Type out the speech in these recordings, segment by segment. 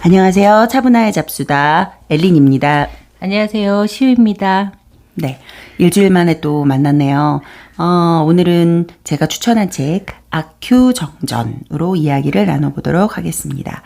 안녕하세요. 차분화의 잡수다 엘린입니다. 안녕하세요. 시우입니다. 네. 일주일 만에 또 만났네요. 어, 오늘은 제가 추천한 책, 아큐 정전으로 이야기를 나눠보도록 하겠습니다.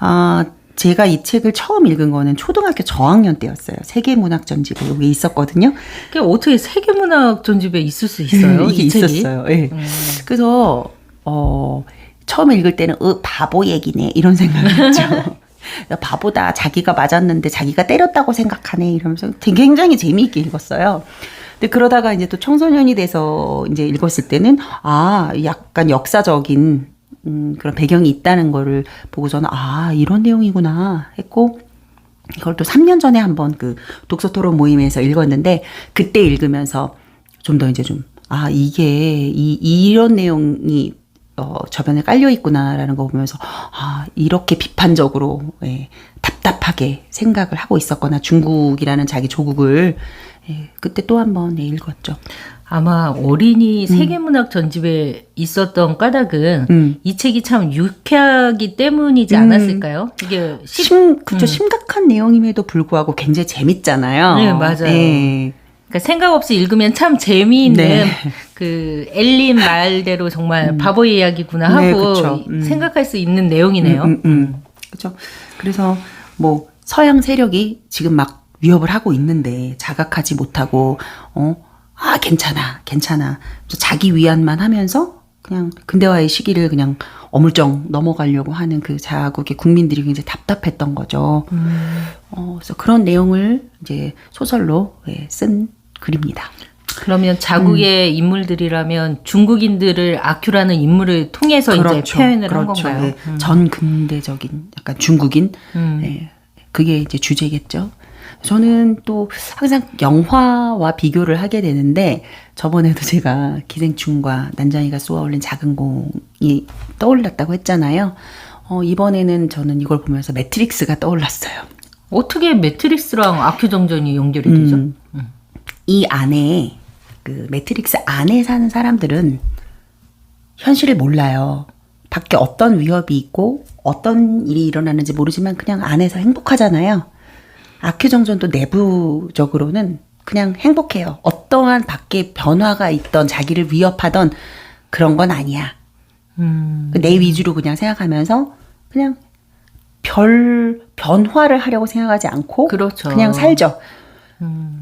어, 제가 이 책을 처음 읽은 거는 초등학교 저학년 때였어요. 세계문학 전집에 여기 있었거든요. 그게 어떻게 세계문학 전집에 있을 수 있어요? 이게 이 책이? 있었어요. 예. 음. 그래서, 어, 처음 읽을 때는, 어, 바보 얘기네. 이런 생각을 했죠. 야, 바보다. 자기가 맞았는데 자기가 때렸다고 생각하네. 이러면서 굉장히 재미있게 읽었어요. 근데 그러다가 이제 또 청소년이 돼서 이제 읽었을 때는, 아, 약간 역사적인, 음, 그런 배경이 있다는 거를 보고서는, 아, 이런 내용이구나 했고, 이걸 또 3년 전에 한번 그 독서 토론 모임에서 읽었는데 그때 읽으면서 좀 더 이제 좀 아 이게 이 이런 내용이 어 저변에 깔려 있구나라는 거 보면서 아 이렇게 비판적으로 예, 답답하게 생각을 하고 있었거나 중국이라는 자기 조국을 예, 그때 또 한번 예, 읽었죠. 아마 어린이 세계문학 전집에 있었던 까닭은 음. 이 책이 참 유쾌하기 때문이지 않았을까요? 이게 시- 심 그쵸 심각한 내용임에도 불구하고 굉장히 재밌잖아요. 네, 맞아요. 예. 그러니까 생각 없이 읽으면 참 재미있는 네. 그 엘린 말대로 정말 바보 이야기구나 네, 하고. 음. 생각할 수 있는 내용이네요. 음, 음. 그렇죠. 그래서 뭐 서양 세력이 지금 막 위협을 하고 있는데 자각하지 못하고 어, 아 괜찮아, 괜찮아. 자기 위안만 하면서 그냥 근대화의 시기를 그냥 어물쩡 넘어가려고 하는 그 자국의 국민들이 굉장히 답답했던 거죠. 어, 그래서 그런 내용을 이제 소설로 예, 쓴 글입니다. 그러면 자국의 인물들이라면 중국인들을 아큐라는 인물을 통해서 이제 표현을 한 그렇죠. 건가요? 예. 전 근대적인 약간 중국인 음. 예, 그게 이제 주제겠죠. 저는 또 항상 영화와 비교를 하게 되는데 저번에도 제가 기생충과 난장이가 쏘아올린 작은 공이 떠올랐다고 했잖아요. 어, 이번에는 저는 이걸 보면서 매트릭스가 떠올랐어요. 어떻게 매트릭스랑 아큐 정전이 연결이 되죠? 음, 이 안에 그 매트릭스 안에 사는 사람들은 현실을 몰라요. 밖에 어떤 위협이 있고 어떤 일이 일어나는지 모르지만 그냥 안에서 행복하잖아요. 아큐정전도 내부적으로는 그냥 행복해요. 어떠한 밖에 변화가 있던 자기를 위협하던 그런 건 아니야. 음. 내 위주로 그냥 생각하면서 그냥 별 변화를 하려고 생각하지 않고 그렇죠. 그냥 살죠. 음.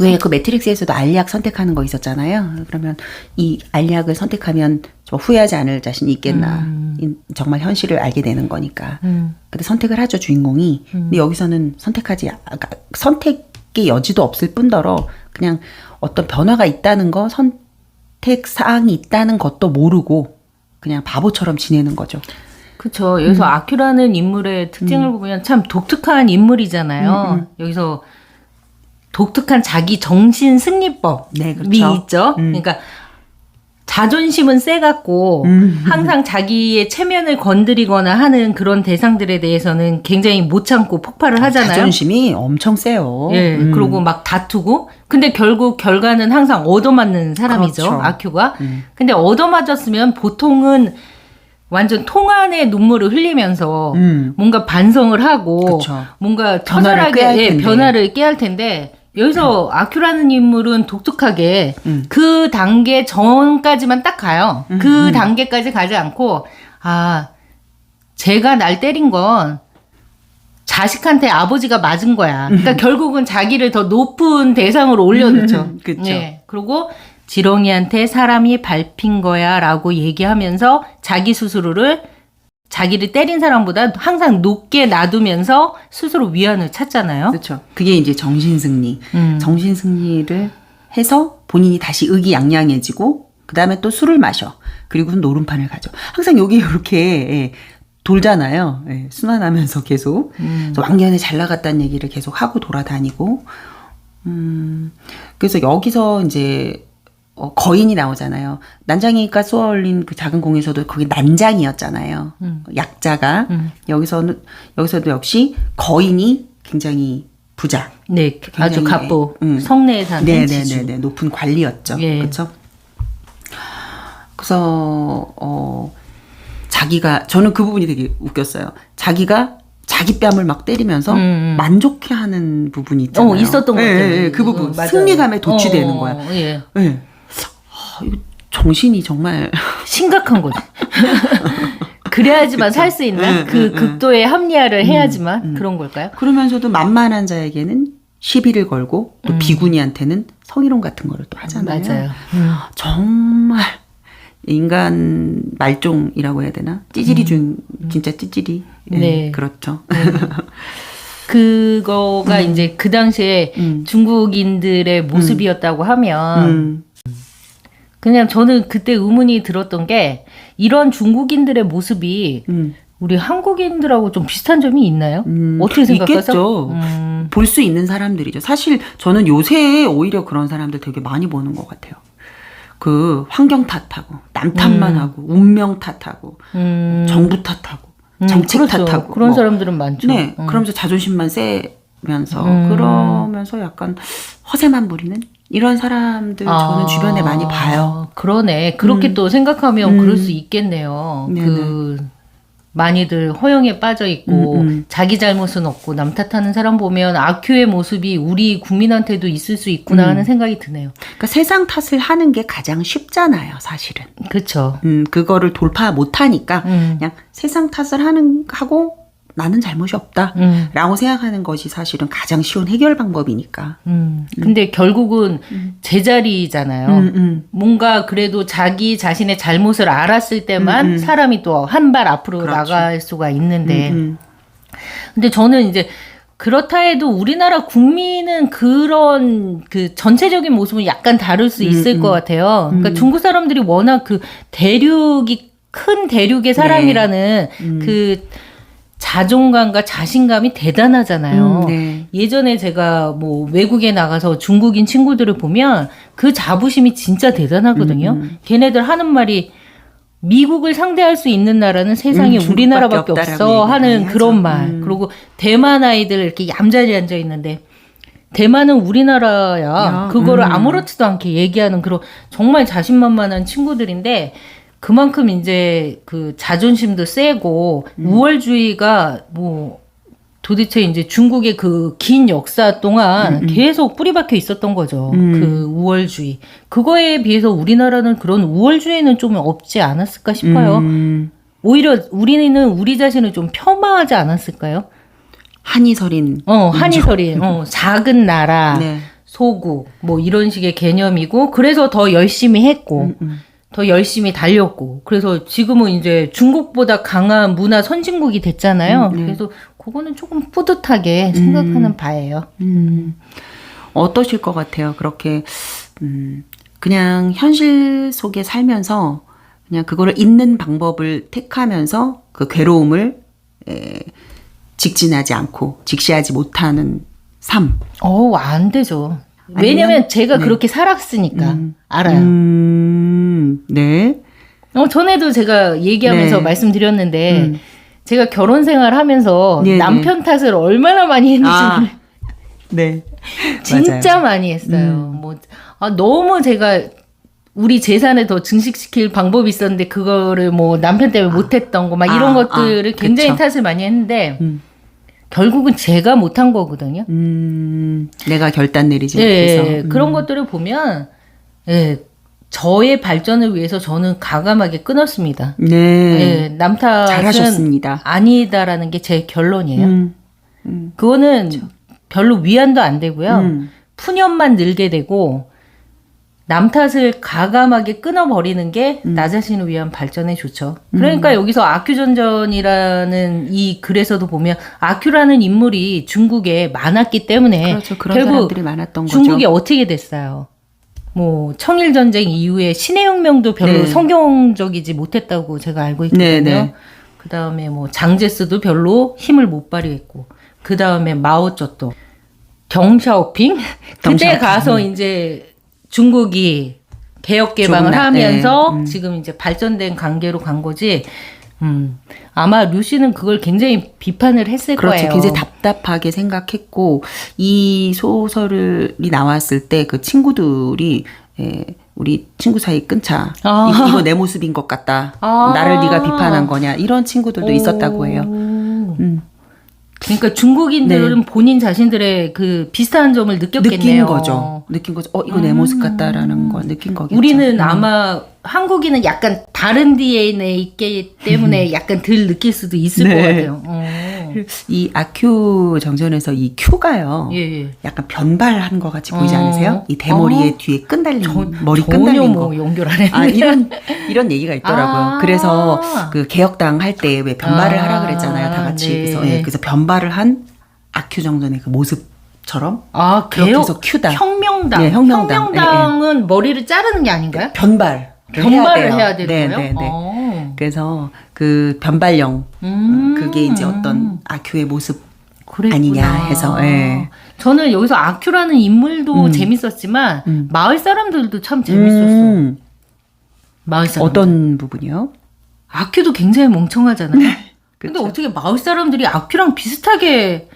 왜 그 매트릭스에서도 알약 선택하는 거 있었잖아요. 그러면 이 알약을 선택하면 좀 후회하지 않을 자신이 있겠나. 이- 정말 현실을 알게 되는 거니까. 음. 근데 선택을 하죠 주인공이. 근데 여기서는 선택하지 아- 그러니까 선택의 여지도 없을 뿐더러 그냥 어떤 변화가 있다는 거 선택 사항이 있다는 것도 모르고 그냥 바보처럼 지내는 거죠. 그렇죠. 여기서 음. 아큐라는 인물의 특징을 보면 참 독특한 인물이잖아요. 음, 여기서 독특한 자기 정신 승리법이 네, 그렇죠. 있죠. 그러니까 자존심은 세갖고 음. 항상 자기의 체면을 건드리거나 하는 그런 대상들에 대해서는 굉장히 못 참고 폭발을 하잖아요. 자존심이 엄청 세요. 예, 음. 그러고 막 다투고. 근데 결국 결과는 항상 얻어맞는 사람이죠. 그렇죠. 아큐가. 음. 근데 얻어맞았으면 보통은 완전 통안의 눈물을 흘리면서 음. 뭔가 반성을 하고 그쵸. 뭔가 변화를 처절하게 예, 텐데. 변화를 깨할 텐데 여기서 아큐라는 인물은 독특하게 음. 그 단계 전까지만 딱 가요. 그 단계까지 가지 않고 아 제가 날 때린 건 자식한테 아버지가 맞은 거야. 그러니까 결국은 자기를 더 높은 대상으로 올려놓죠. 그쵸. 네. 그리고 지렁이한테 사람이 밟힌 거야라고 얘기하면서 자기 스스로를 자기를 때린 사람보다 항상 높게 놔두면서 스스로 위안을 찾잖아요. 그렇죠. 그게 이제 정신 승리. 음. 정신 승리를 해서 본인이 다시 의기양양해지고 그다음에 또 술을 마셔. 그리고 노름판을 가죠. 항상 여기 이렇게 예, 돌잖아요. 예, 순환하면서 계속 음. 왕년에 잘 나갔다는 얘기를 계속 하고 돌아다니고 음 그래서 여기서 이제 어, 거인이 나오잖아요. 난장이가 쏘아올린 그 작은 공에서도 거기 난장이었잖아요. 약자가 음. 여기서는 여기서도 역시 거인이 굉장히 부자. 네, 아주 굉장히, 갑부 음. 성내에 사는 지주. 네네네네 높은 관리였죠. 예. 그렇죠. 그래서 어 자기가 저는 그 부분이 되게 웃겼어요. 자기가 자기 뺨을 막 때리면서 음, 음. 만족해하는 부분이 있잖아요. 어, 있었던 것 예, 같아요. 예, 예, 그 부분 어, 맞아요. 승리감에 도취되는 어, 거야. 예. 예. 아, 이거 정신이 정말 심각한 거죠. 그래야지만 살 수 있는 응, 그 응, 응. 극도의 합리화를 해야지만 음. 그런 걸까요? 그러면서도 만만한 자에게는 시비를 걸고 또 음. 비구니한테는 성희롱 같은 거를 또 하잖아요. 맞아요. 정말 인간 말종이라고 해야 되나? 찌질이 중 진짜 찌질이. 예, 음. 네. 그렇죠. 그거가 이제 그 당시에 음. 중국인들의 모습이었다고 하면 음. 그냥 저는 그때 의문이 들었던 게 이런 중국인들의 모습이 음. 우리 한국인들하고 좀 비슷한 점이 있나요? 음, 어떻게 생각하세요? 있겠죠. 음, 볼수 있는 사람들이죠. 사실 저는 요새 오히려 그런 사람들 되게 많이 보는 것 같아요. 그 환경 탓하고 남 탓만 음. 하고 운명 탓하고 음, 정부 탓하고 음, 정책 그렇죠. 탓하고 그런 뭐. 사람들은 많죠. 네, 음. 그러면서 자존심만 세면서 음. 그러면서 약간 허세만 부리는 이런 사람들 저는 아, 주변에 많이 봐요. 그러네. 그렇게 음. 또 생각하면 음. 그럴 수 있겠네요. 네네. 그 많이들 허영에 빠져 있고 음, 음. 자기 잘못은 없고 남 탓하는 사람 보면 악효의 모습이 우리 국민한테도 있을 수 있구나 음. 하는 생각이 드네요. 그러니까 세상 탓을 하는 게 가장 쉽잖아요, 사실은. 그렇죠. 음, 그거를 돌파 못 하니까 음. 그냥 세상 탓을 하는 하고 나는 잘못이 없다. 음. 라고 생각하는 것이 사실은 가장 쉬운 해결 방법이니까. 음. 근데 결국은 제자리잖아요. 음, 음. 뭔가 그래도 자기 자신의 잘못을 알았을 때만 음, 음. 사람이 또 한 발 앞으로 그렇죠. 나갈 수가 있는데 음, 근데 저는 이제 그렇다 해도 우리나라 국민은 그런 그 전체적인 모습은 약간 다를 수 있을 음, 것 같아요. 그러니까 음. 중국 사람들이 워낙 그 대륙이 큰 대륙의 사람이라는 음. 그 자존감과 자신감이 대단하잖아요. 음, 네. 예전에 제가 뭐 외국에 나가서 중국인 친구들을 보면 그 자부심이 진짜 대단하거든요. 음, 걔네들 하는 말이 미국을 상대할 수 있는 나라는 세상에 음, 우리나라밖에 없어 하는 그런. 말. 음. 그리고 대만 아이들 이렇게 얌전히 앉아 있는데 대만은 우리나라야. 야, 그거를 음. 아무렇지도 않게 얘기하는 그런 정말 자신만만한 친구들인데 그만큼 이제 그 자존심도 세고 음. 우월주의가 뭐 도대체 이제 중국의 그 긴 역사 동안 계속 뿌리박혀 있었던 거죠. 음. 그 우월주의. 그거에 비해서 우리나라는 그런 우월주의는 좀 없지 않았을까 싶어요. 음, 오히려 우리는 우리 자신을 좀 폄하하지 않았을까요? 한이 서린. 어, 한이설이, 어, 작은 나라, 네. 소국, 뭐 이런 식의 개념이고, 그래서 더 열심히 했고, 음, 음. 더 열심히 달렸고, 그래서 지금은 이제 중국보다 강한 문화 선진국이 됐잖아요. 음, 네. 그래서 그거는 조금 뿌듯하게 생각하는 바예요. 음, 어떠실 것 같아요? 그렇게, 음, 그냥 현실 속에 살면서 그냥 그거를 잊는 방법을 택하면서 그 괴로움을 에, 직진하지 않고 직시하지 못하는 삶. 어, 안 되죠. 왜냐면 제가 네. 그렇게 살았으니까 음. 알아요. 음, 네. 어, 전에도 제가 얘기하면서 네. 말씀드렸는데, 음. 제가 결혼 생활 하면서 네, 남편 탓을 얼마나 많이 했는지 아, 네. 진짜 많이 했어요. 음. 뭐, 아, 너무 제가 우리 재산을 더 증식시킬 방법이 있었는데, 그거를 뭐 남편 때문에 못했던 거, 막 이런 아, 것들을 아, 굉장히 그쵸. 탓을 많이 했는데, 음. 결국은 제가 못한 거거든요. 음, 내가 결단 내리지 예, 못해서. 음. 그런 것들을 보면, 예, 저의 발전을 위해서 저는 가감하게 끊었습니다. 네. 예, 남 탓은 잘하셨습니다. 아니다라는 게 제 결론이에요. 음, 음, 그거는 별로 위안도 안 되고요. 음. 푸념만 늘게 되고 남 탓을 가감하게 끊어버리는 게 음. 나 자신을 위한 발전에 좋죠. 그러니까 여기서 아큐전전이라는 이 글에서도 보면 아큐라는 인물이 중국에 많았기 때문에 그렇죠. 그런 결국 사람들이 많았던 거죠. 중국이 어떻게 됐어요? 뭐 청일 전쟁 이후에 신의 혁명도 별로 네. 성경적이지 못했다고 제가 알고 있거든요. 네, 네. 그 다음에 뭐 장제스도 별로 힘을 못 발휘했고, 그 다음에 마오쩌둥, 경샤오핑 그때. 가서 이제 중국이 개혁 개방을 하면서 네, 음. 지금 이제 발전된 관계로 간 거지. 음, 아마 류씨는 그걸 굉장히 비판을 했을 그렇죠. 거예요. 굉장히 답답하게 생각했고 이 소설이 나왔을 때 그 친구들이 예, 우리 친구 사이 끊자. 아. 이, 이거 내 모습인 것 같다. 아. 나를 네가 비판한 거냐. 이런 친구들도 있었다고 해요. 오. 음. 그러니까 중국인들은 본인 자신들의 그 비슷한 점을 느꼈겠네요. 느낀 거죠. 느낀 거죠. 어, 이거 내 모습 같다라는 걸 느낀 거겠죠. 우리는 음. 아마 한국인은 약간 다른 DNA 있기 때문에 약간 덜 느낄 수도 있을 네. 것 같아요. 어. 이 아큐 정전에서 이 큐가요. 예, 예. 약간 변발한 것 같이 보이지 어. 않으세요? 이 대머리에 뒤에 끈 달린 전- 머리 전혀 끈달린 뭐 거. 연결 안 했네. 아 이런 이런 얘기가 있더라고요. 아. 그래서 그 개혁당 할 때 왜 변발을 아, 하라 그랬잖아요. 다 같이 네. 그래서 예, 그래서 변발을 한 아큐 정전의 그 모습 처럼 아, 그렇게 개혁 해서 큐다. 혁명당. 네, 혁명당. 혁명당은 머리를 자르는 게 아닌가요? 변발 변발을 해야, 되는 네, 거예요? 네, 네. 어. 그래서 그 변발령 음. 그게 이제 어떤 아큐의 모습 그랬구나. 아니냐 해서, 예. 저는 여기서 아큐라는 인물도 음. 재밌었지만 음. 마을 사람들도 참 재밌었어. 음, 마을 사람. 어떤 부분이요? 아큐도 굉장히 멍청하잖아요. 근데 그쵸. 어떻게 마을 사람들이 아큐랑 비슷하게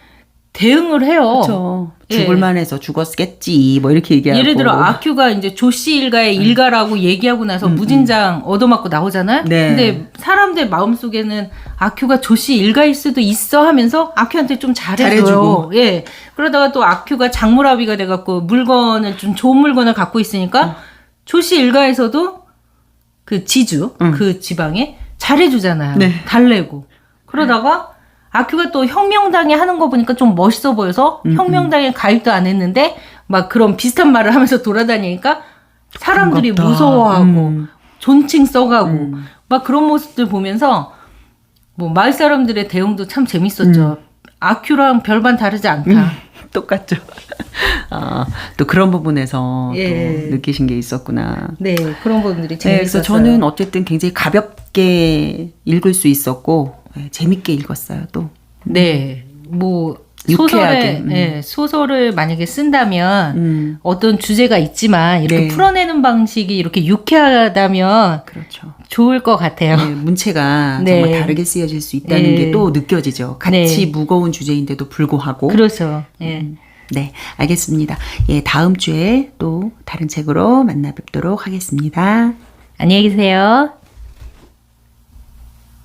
대응을 해요. 그렇죠. 예. 죽을만 해서 죽었겠지. 뭐 이렇게 얘기하고. 예를 들어 아큐가 이제 조씨 일가의 일가라고 얘기하고 나서 무진장 얻어맞고 나오잖아요. 음, 네. 근데 사람들 마음속에는 아큐가 조씨 일가일 수도 있어 하면서 아큐한테 좀 잘해줘요. 잘해주고. 예. 그러다가 또 아큐가 장물아비가 돼갖고 물건을 좀 좋은 물건을 갖고 있으니까 조씨 일가에서도 그 지주 음. 그 지방에 잘해주잖아요. 네. 달래고 그러다가 아큐가 또 혁명당에 하는 거 보니까 좀 멋있어 보여서 음, 혁명당에 가입도 안 했는데 막 그런 비슷한 말을 하면서 돌아다니니까 사람들이 반갑다. 무서워하고 음. 존칭 써가고 음. 막 그런 모습들 보면서 뭐 마을 사람들의 대응도 참 재밌었죠. 음. 아큐랑 별반 다르지 않다. 똑같죠. 아, 또 그런 부분에서 예. 또 느끼신 게 있었구나. 네 그런 부분들이 네, 재밌었어요. 그래서 저는 어쨌든 굉장히 가볍게 읽을 수 있었고 네, 재밌게 읽었어요. 또 네. 뭐 유쾌하게, 소설에 음. 예, 소설을 만약에 쓴다면 음, 어떤 주제가 있지만 이렇게 네. 풀어내는 방식이 이렇게 유쾌하다면 그렇죠. 좋을 것 같아요. 네, 문체가 네. 정말 다르게 쓰여질 수 있다는 네. 게또 느껴지죠. 같이 네. 무거운 주제인데도 불구하고. 그렇죠. 예. 네, 알겠습니다. 예, 다음 주에 또 다른 책으로 만나 뵙도록 하겠습니다. 안녕히 계세요.